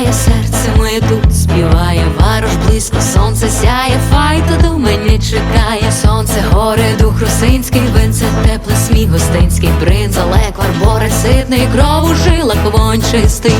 грає, серце моє тут співає, варуш близько, сонце сяє, файта до мене чекає, сонце, горе, дух русинський, винце тепле, смій гостинський принц, Олег, варбори, сидний кров у жилах вонь чистий.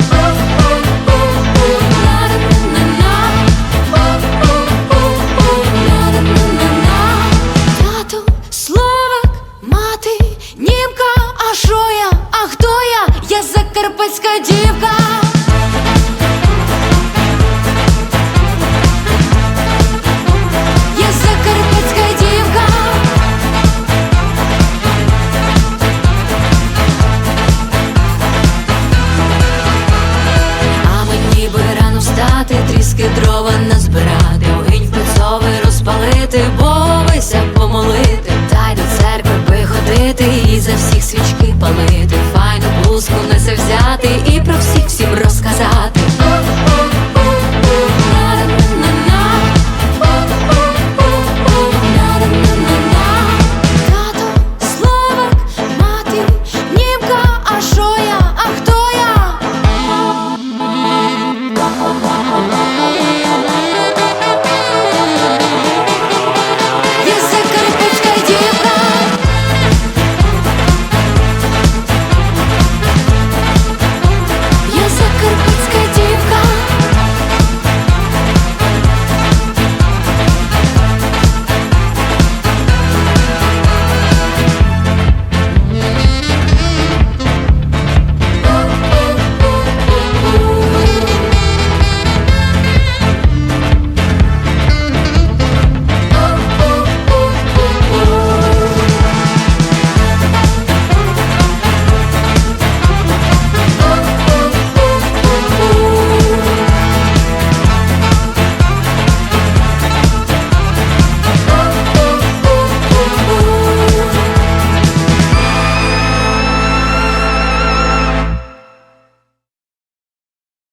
Розпалити, Бовися